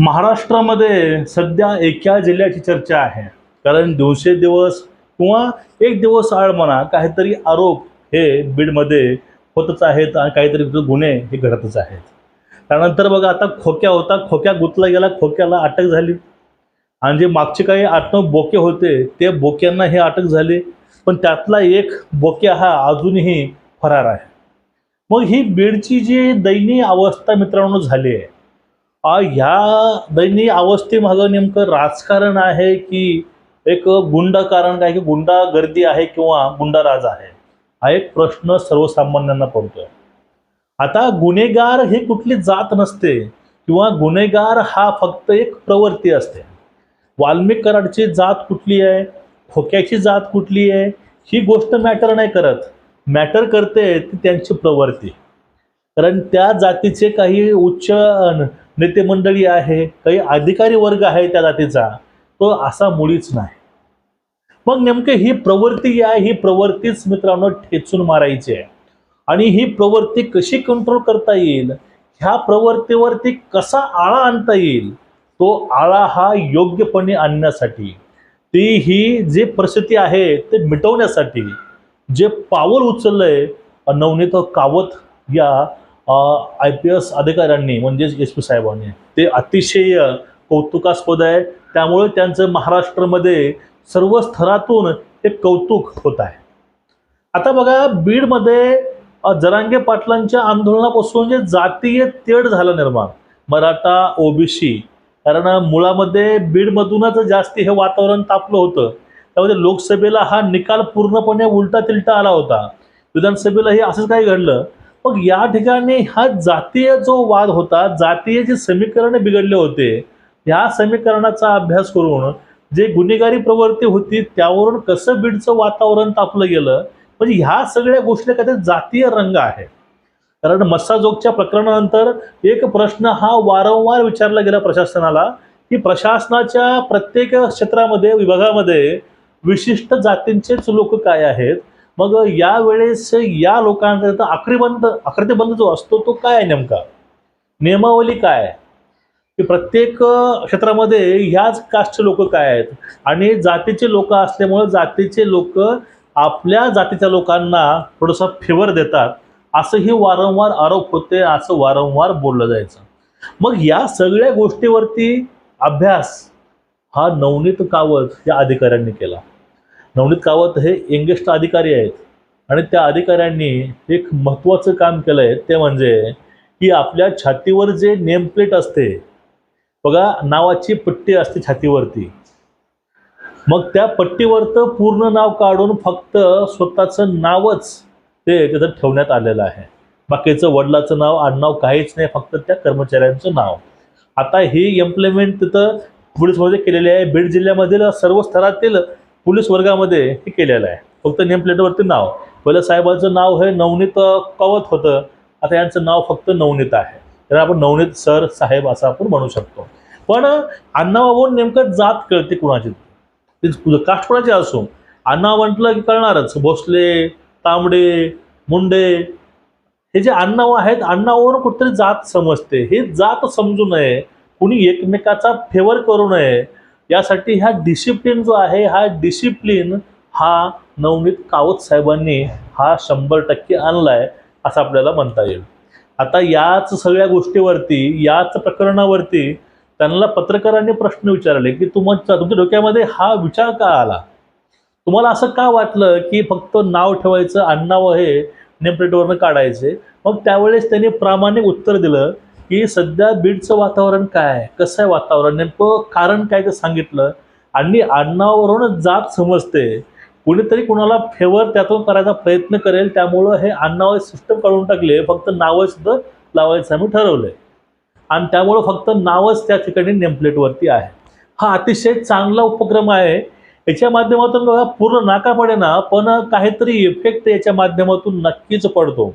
महाराष्ट्रामध्ये सध्या एका जिल्ह्याची चर्चा आहे. कारण दिवसेदिवस किंवा एक दिवस आळ म्हणा काहीतरी आरोप हे बीडमध्ये होतच आहेत आणि काहीतरी गुन्हे हे घडतच आहेत. त्यानंतर बघा आता खोक्या होता खोक्या गुतला गेला खोक्याला अटक झाली. आणि जे मागचे काही आठ नऊ बोके होते ते बोक्यांना हे अटक झाली. पण त्यातला एक बोक्या हा अजूनही फरार आहे. मग ही बीडची जी दयनीय अवस्था मित्रांनो झाली आहे ह्या दयनीय अवस्थेमागं नेमकं राजकारण आहे की एक गुंडा कारण काय की गुंडा गर्दी आहे किंवा गुंडा राज आहे? हा एक प्रश्न सर्वसामान्यांना पडतोय. आता गुन्हेगार हे कुठली जात नसते किंवा गुन्हेगार हा फक्त एक प्रवृत्ती असते. वाल्मिक कराडची जात कुठली आहे? खोक्याची जात कुठली आहे? ही गोष्ट मॅटर नाही करत. मॅटर करते ती त्यांची प्रवृत्ती. कारण त्या जातीचे काही उच्च नेते मंडळी आहे काही अधिकारी वर्ग आहे त्या जातीचा तो असा मुळीच नाही. मग नेमके ही प्रवृत्ती आहे ही प्रवृत्तीच मित्रांनो ठेचून मारायची आहे. आणि ही प्रवृत्ती कशी कंट्रोल करता येईल ह्या प्रवृत्तीवरती कसा आळा आणता येईल तो आळा हा योग्यपणे आणण्यासाठी ती ही जी परिस्थिती आहे ते मिटवण्यासाठी जे पावल उचललंय नवनीत कावत या आय पी एस अधिकाऱ्यांनी म्हणजेच एस पी साहेबांनी ते अतिशय कौतुकास्पद आहे. त्यामुळे त्यांचं महाराष्ट्रामध्ये सर्व स्तरातून एक कौतुक होत आहे. आता बघा बीडमध्ये जरांगे पाटलांच्या आंदोलनापासून जे जातीय तेढ झालं निर्माण मराठा ओबीसी कारण मुळामध्ये बीडमधूनच जास्ती हे वातावरण तापलं होतं. त्यामध्ये लोकसभेला हा निकाल पूर्णपणे उलटा तिलटा आला होता. विधानसभेलाही असंच काही घडलं. मग या ठिकाणी हा जातीय जो वाद होता जातीय जे समीकरण बिघडले होते ह्या समीकरणाचा अभ्यास करून जे गुन्हेगारी प्रवृत्ती होती त्यावरून कसं बीडचं वातावरण तापलं गेलं म्हणजे ह्या सगळ्या गोष्टी काय जातीय रंग आहे. कारण मस्साजोगच्या प्रकरणानंतर एक प्रश्न हा वारंवार विचारला गेला प्रशासनाला की प्रशासनाच्या प्रत्येक क्षेत्रामध्ये विभागामध्ये विशिष्ट जातींचेच लोक काय आहेत? मग यावेळेस या लोकांकरिता आखरीबंद आकृतीबंद जो असतो तो काय आहे नेमका? नियमावली काय? आहे की प्रत्येक क्षेत्रामध्ये ह्याच कास्टचे लोक काय आहेत? आणि जातीचे लोक असल्यामुळे जातीचे लोक आपल्या जातीच्या लोकांना थोडंसं फेवर देतात. असंही वारंवार आरोप होते असं वारंवार बोललं जायचं. मग या सगळ्या गोष्टीवरती अभ्यास हा नवनीत कावत या अधिकाऱ्यांनी केला. नवनीत कावत हे यंगेस्ट अधिकारी आहेत. आणि त्या अधिकाऱ्यांनी एक महत्त्वाचं काम केलं आहे ते म्हणजे की आपल्या छातीवर जे नेम प्लेट असते बघा नावाची पट्टी असते छातीवरती. मग त्या पट्टीवरतं पूर्ण नाव काढून फक्त स्वतःचं नावच ते तिथं ठेवण्यात आलेलं आहे. बाकीचं वडिलाचं नाव आडनाव काहीच नाही फक्त त्या कर्मचाऱ्यांचं नाव. आता ही इम्प्लिमेंट तिथं पोलीसमध्ये केलेली आहे बीड जिल्ह्यामधील सर्व स्तरातील पोलीस वर्गामध्ये हे केलेलं आहे. फक्त नेम प्लेटवरती नाव. पहिलं साहेबाचं नाव हे नवनीत कवत होतं. आता यांचं नाव फक्त नवनीत आहे. तर आपण नवनीत सर साहेब असं आपण म्हणू शकतो. पण अण्णाबाबून नेमकं जात कळते कुणाची. कास्ट कुणाची असो अण्णा म्हटलं की कळणारच. भोसले तांबडे मुंडे. हे जे अण्णाव आहेत अण्णावरून कुठेतरी जात समजते. हे जात समजू नये. कुणी एकमेकाचा फेवर करू नये. यासाठी हा डिसिप्लिन जो आहे हा डिसिप्लिन हा नवनीत कावत साहेबांनी हा शंभर टक्के आणलाय असं आपल्याला म्हणता येईल. आता याच सगळ्या गोष्टीवरती याच प्रकरणावरती त्यांना पत्रकारांनी प्रश्न विचारले की तुमच्या तुमच्या डोक्यामध्ये हा विचार का आला? तुम्हाला असं का वाटलं की फक्त नाव ठेवायचं आडनाव हे नेमप्लेटवरनं काढायचे? मग त्यावेळेस त्यांनी प्रामाणिक उत्तर दिलं की सध्या बीडचं वातावरण काय आहे? कसं आहे वातावरण? नेमकं कारण काय ते सांगितलं? आणि आडनावावरून जात समजते. कुणीतरी कुणाला फेवर त्यातून करायचा प्रयत्न करेल त्यामुळं हे अन्नावर सिस्टम काढून टाकले. फक्त नावं सुद्धा लावायचं आम्ही ठरवलंय. आणि त्यामुळं फक्त नावच त्या ठिकाणी नेमप्लेटवरती आहे. हा अतिशय चांगला उपक्रम आहे. याच्या माध्यमातून बघा पूर्ण नाका पडे ना पण काहीतरी इफेक्ट याच्या माध्यमातून नक्कीच पडतो.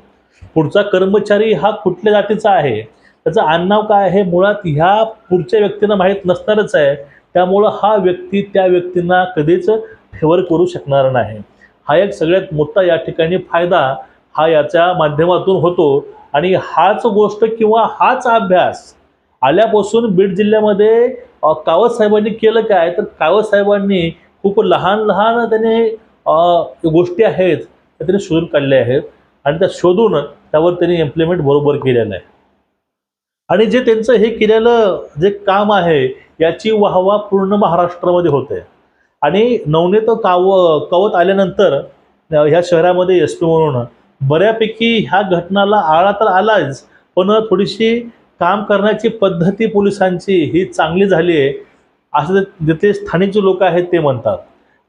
पुढचा कर्मचारी हा कुठल्या जातीचा आहे? त्याचं आडनाव काय आहे? मुळात ह्या पुढच्या व्यक्तींना माहीत नसणारच आहे. त्यामुळं हा व्यक्ती त्या व्यक्तींना कधीच फेवर करू शकणार नाही. हा एक सगळ्यात मोठा या ठिकाणी फायदा हा याच्या माध्यमातून होतो. आणि हाच गोष्ट किंवा हाच अभ्यास आल्यापासून बीड जिल्ह्यामध्ये कावत साहेबांनी केलं काय? तर कावत साहेबांनी खूप लहान लहान त्याने गोष्टी आहेत त्या त्यांनी शोधून काढल्या आहेत. आणि त्या शोधून त्यावर त्यांनी इम्प्लिमेंट बरोबर केलेलं आहे. आणि जे त्यांचं हे केलेलं जे काम आहे याची वाहवा पूर्ण महाराष्ट्रामध्ये होते. आणि नवनीत काव कवत आल्यानंतर ह्या शहरामध्ये एस पी म्हणून बऱ्यापैकी ह्या घटनाला आळा तर आलाच पण थोडीशी काम करण्याची पद्धती पोलिसांची ही चांगली झाली आहे असं जिथे तिथे स्थानिक जे लोक आहेत ते म्हणतात.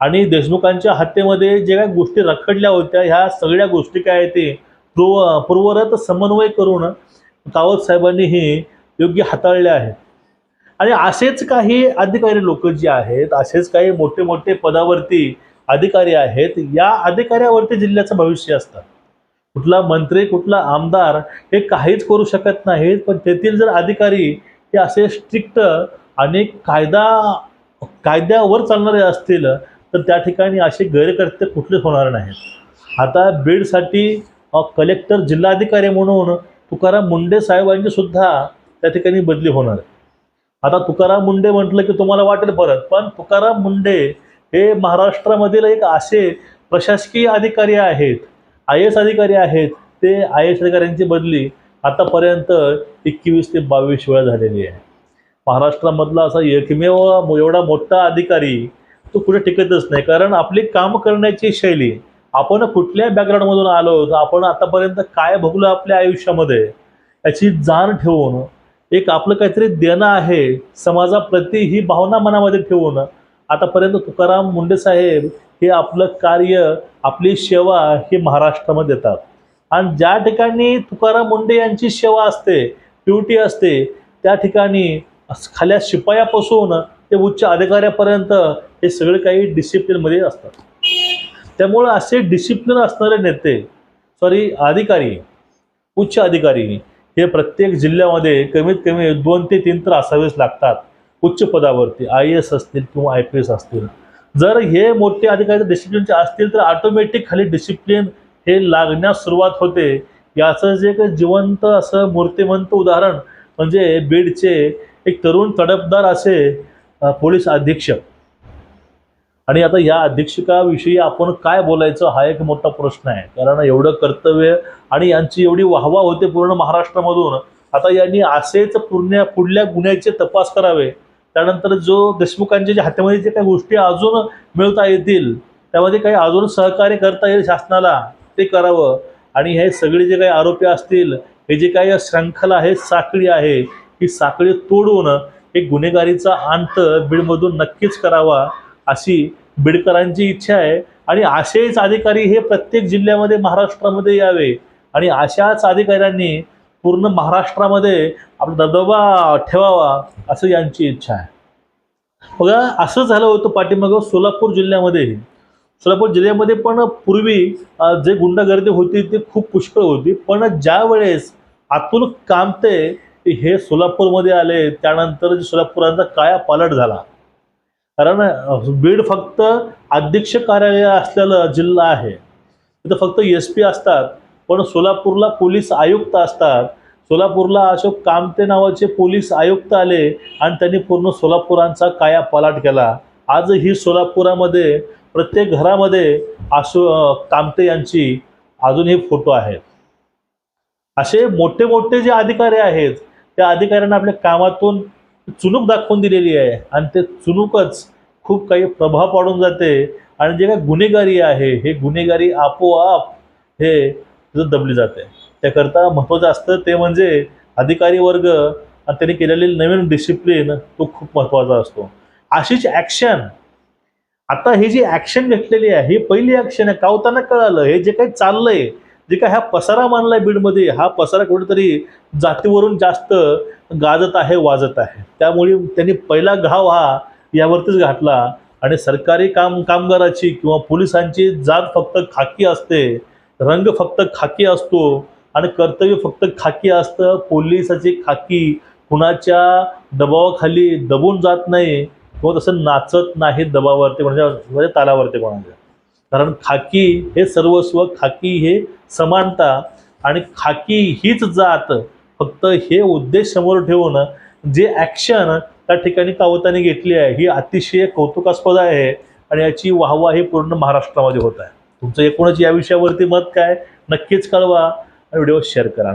आणि देशमुखांच्या हत्येमध्ये जे काही गोष्टी रखडल्या होत्या ह्या सगळ्या गोष्टी काय आहे ते पूर्व पूर्वरत समन्वय करून कावत साहेबांनी हे योग्य हाताळले आहेत आणि असेच काही अधिकारी लोक जे आहेत असेच काही मोठे मोठे पदावरती अधिकारी आहेत या अधिकाऱ्यावरती जिल्ह्याचं भविष्य असतं. कुठला मंत्री कुठला आमदार हे काहीच करू शकत नाहीत पण तेथील जर अधिकारी हे असे स्ट्रिक्ट आणि कायदा कायद्यावर चालणारे असतील तर त्या ठिकाणी असे गैरकृत्य कुठलेच होणार नाहीत. आता बीडसाठी कलेक्टर जिल्हाधिकारी म्हणून तुकाराम मुंडे साहेबांची सुद्धा त्या ठिकाणी बदली होणार आहे. आता तुकाराम मुंडे म्हटलं की तुम्हाला वाटेल परत पण तुकाराम मुंडे हे महाराष्ट्रामधील एक असे प्रशासकीय अधिकारी आहेत आय एस अधिकारी आहेत ते आय एस अधिकाऱ्यांची बदली आतापर्यंत एकवीस ते बावीस वेळा झालेली आहे. महाराष्ट्रामधला असा एकमेव एवढा मोठा अधिकारी तो कुठे टिकतच नाही कारण आपली काम करण्याची शैली आपण कुठल्या बॅकग्राऊंडमधून आलो तर आपण आतापर्यंत काय भोगलो आपल्या आयुष्यामध्ये याची जाण ठेवून एक आपलं काहीतरी देणं आहे समाजाप्रती ही भावना मनामध्ये ठेवून आतापर्यंत तुकाराम मुंडे साहेब हे आपलं कार्य आपली सेवा ही महाराष्ट्रामध्ये देतात. आणि ज्या ठिकाणी तुकाराम मुंडे यांची सेवा असते ड्युटी असते त्या ठिकाणी खाल्या शिपायापासून ते उच्च अधिकाऱ्यापर्यंत हे सगळे काही डिसिप्लिनमध्ये असतात. त्यामुळं असे डिसिप्लिन असणारे नेते सॉरी अधिकारी उच्च अधिकारी हे प्रत्येक जिल्ह्यामध्ये कमीत कमी दोन ते तीन तर असावेच लागतात. उच्च पदावरती आय एस असतील किंवा आय पी एस असतील. जर हे मोठे अधिकारी डिसिप्लिनचे असतील तर ऑटोमॅटिक खाली डिसिप्लिन हे लागण्यास सुरुवात होते. याचं जे काही जिवंत असं मूर्तिमंत उदाहरण म्हणजे बीडचे एक तरुण तडपदार असे पोलीस अधीक्षक. आणि आता या अधीक्षकाविषयी आपण काय बोलायचं हा एक मोठा प्रश्न आहे. कारण एवढं कर्तव्य आणि यांची एवढी वाहवा होते पूर्ण महाराष्ट्रामधून. आता यांनी असेच पूर्ण पुढल्या गुन्ह्याचे तपास करावे. त्यानंतर जो देशमुखांच्या जे हातामध्ये जे काही गोष्टी अजून मिळता येतील त्यामध्ये काही अजून सहकार्य करता येईल शासनाला ते करावं. आणि हे सगळे जे काही आरोपी असतील हे जे काही श्रंखला आहे साखळी आहे ही साखळी तोडून एक गुन्हेगारीचा अंत बीडमधून नक्कीच करावा. अशी बिडकरांची इच्छा आहे. आणि असेच अधिकारी हे प्रत्येक जिल्ह्यामध्ये महाराष्ट्रामध्ये यावे. आणि अशाच अधिकाऱ्यांनी पूर्ण महाराष्ट्रामध्ये आपला दबदबा ठेवावा असं यांची इच्छा आहे. बघा असं झालं होतं पाठीमागं सोलापूर जिल्ह्यामध्ये. सोलापूर जिल्ह्यामध्ये पण पूर्वी जे गुंडागर्दी होती ती खूप पुष्कळ होती. पण ज्या वेळेस अतुल कामते हे सोलापूरमध्ये आले त्यानंतर सोलापुरांचा काया पालट झाला. कारण बीड फक्त अध्यक्ष कार्यालय असलेलं जिल्हा आहे. तिथं फक्त एस पी असतात पण सोलापूरला पोलीस आयुक्त असतात. सोलापूरला अशोक कामते नावाचे पोलीस आयुक्त आले आणि त्यांनी पूर्ण सोलापुरांचा काया पलाट केला. आजही सोलापुरामध्ये प्रत्येक घरामध्ये असो कामते यांची अजूनही फोटो आहेत. असे मोठे मोठे जे अधिकारी आहेत त्या अधिकाऱ्यांना आपल्या कामातून चुनूक दाखवून दिलेली आहे. आणि ते चुनूकच खूप काही प्रभाव पाडून जाते. आणि जे काही गुन्हेगारी आहे हे गुन्हेगारी आपोआप हे दबली जाते. त्याकरता महत्त्वाचं असतं ते म्हणजे अधिकारी वर्ग आणि त्यांनी केलेली नवीन डिसिप्लिन तो खूप महत्त्वाचा असतो. अशीच ॲक्शन आता ही जी ॲक्शन घेतलेली आहे ही पहिली ॲक्शन आहे. होताना कळालं? हे जे काही चाललंय जे काय हा पसारा मानलाय बीडमध्ये हा पसारा कुठेतरी जातीवरून जास्त गाजत आहे वाजत आहे. त्यामुळे त्यांनी पहिला घाव हा यावरतीच घातला आणि सरकारी काम कामगाराची किंवा पोलिसांची जात फक्त खाकी असते रंग फक्त खाकी असतो आणि कर्तव्य फक्त खाकी असतं. पोलिसाची खाकी कुणाच्या दबावाखाली दबून जात नाही किंवा तसं नाचत नाही दबावावरती म्हणजे म्हणजे तालावरती कोणाच्या. कारण खाकी हे सर्वस्व खाकी हे समानता आणि खाकी हीच जात फक्त हे उद्देश समोर ठेवून जे ॲक्शन त्या ठिकाणी कावताने घेतली आहे ही अतिशय कौतुकास्पद आहे आणि याची वाहवा ही पूर्ण महाराष्ट्रामध्ये होत आहे. तुमचं एकूणच या विषयावरती मत काय? नक्कीच कळवा आणि व्हिडिओ शेअर करा.